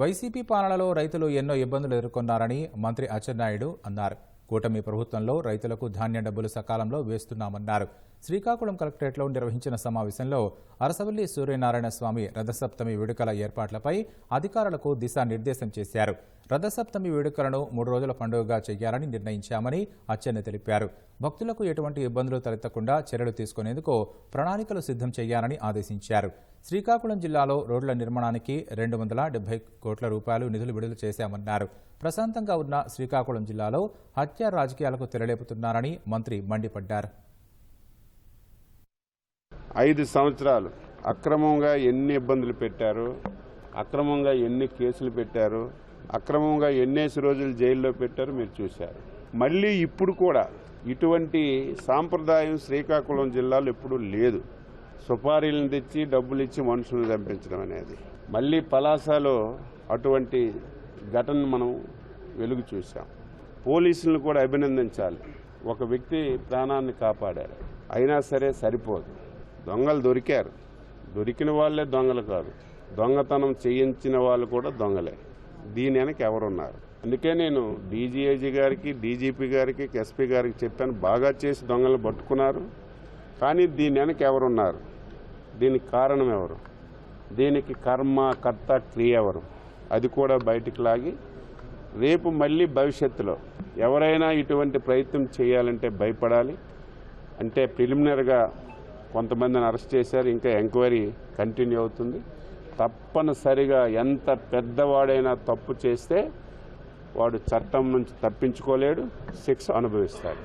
YCP పాలనలో రైతులు ఎన్నో ఇబ్బందులు ఎదుర్కొన్నారని మంత్రి అచ్చెన్నాయుడు అన్నారు. కూటమి ప్రభుత్వంలో రైతులకు ధాన్యం డబ్బులు సకాలంలో వేస్తున్నామన్నారు. శ్రీకాకుళం కలెక్టరేట్లో నిర్వహించిన సమావేశంలో అరసవల్లి సూర్యనారాయణ స్వామి రథసప్తమి వేడుకల ఏర్పాట్లపై అధికారులకు దిశానిర్దేశం చేశారు. రథసప్తమి వేడుకలను మూడు రోజుల పండుగగా చేయాలని నిర్ణయించామని అచ్చెన్న తెలిపారు. భక్తులకు ఎటువంటి ఇబ్బందులు తలెత్తకుండా చర్యలు తీసుకునేందుకు ప్రణాళికలు సిద్ధం చేయాలని ఆదేశించారు. శ్రీకాకుళం జిల్లాలో రోడ్ల నిర్మాణానికి రెండు వందల డెబ్బై కోట్ల రూపాయలు నిధులు విడుదల చేశామన్నారు. ప్రశాంతంగా ఉన్న శ్రీకాకుళం జిల్లాలో హత్య రాజకీయాలకు తెరలేపుతున్నారని మంత్రి మండిపడ్డారు. ఐదు సంవత్సరాలు. అక్రమంగా ఎన్ని ఇబ్బందులు పెట్టారు? అక్రమంగా ఎన్ని కేసులు పెట్టారు? అక్రమంగా ఎన్నేసి రోజులు జైల్లో పెట్టారు మీరు చూశారు. మళ్ళీ ఇప్పుడు కూడా ఇటువంటి సాంప్రదాయం శ్రీకాకుళం జిల్లాలో ఎప్పుడూ లేదు. సుపారీలను తెచ్చి డబ్బులు ఇచ్చి మనుషులను చంపించడం అనేది. మళ్ళీ పలాసలో అటువంటి ఘటన మనం వెలుగు చూసాం పోలీసులను కూడా అభినందించాలి. ఒక వ్యక్తి ప్రాణాన్ని కాపాడారు. అయినా సరే సరిపోదు. దొంగలు దొరికారు. దొరికిన వాళ్ళే దొంగలు కాదు. దొంగతనం చేయించిన వాళ్ళు కూడా దొంగలే. దీని వెనక ఎవరున్నారు? అందుకే నేను డీజీఐజీ గారికి డీజీపీ గారికి ఎస్పీ గారికి చెప్పాను బాగా చేసి దొంగలు పట్టుకున్నారు. కానీ దీని వెనక ఎవరున్నారు? దీనికి కారణం ఎవరు? దీనికి కర్మ కర్త క్రియ ఎవరు? అది కూడా బయటికి లాగి రేపు మళ్ళీ భవిష్యత్తులో ఎవరైనా ఇటువంటి ప్రయత్నం చేయాలంటే భయపడాలి. అంటే ప్రిలిమినరీగా కొంతమందిని అరెస్ట్ చేశారు ఇంకా ఎంక్వైరీ కంటిన్యూ అవుతుంది. తప్పనిసరిగా ఎంత పెద్దవాడైనా తప్పు చేస్తే వాడు చట్టం నుంచి తప్పించుకోలేడు శిక్ష అనుభవిస్తాడు.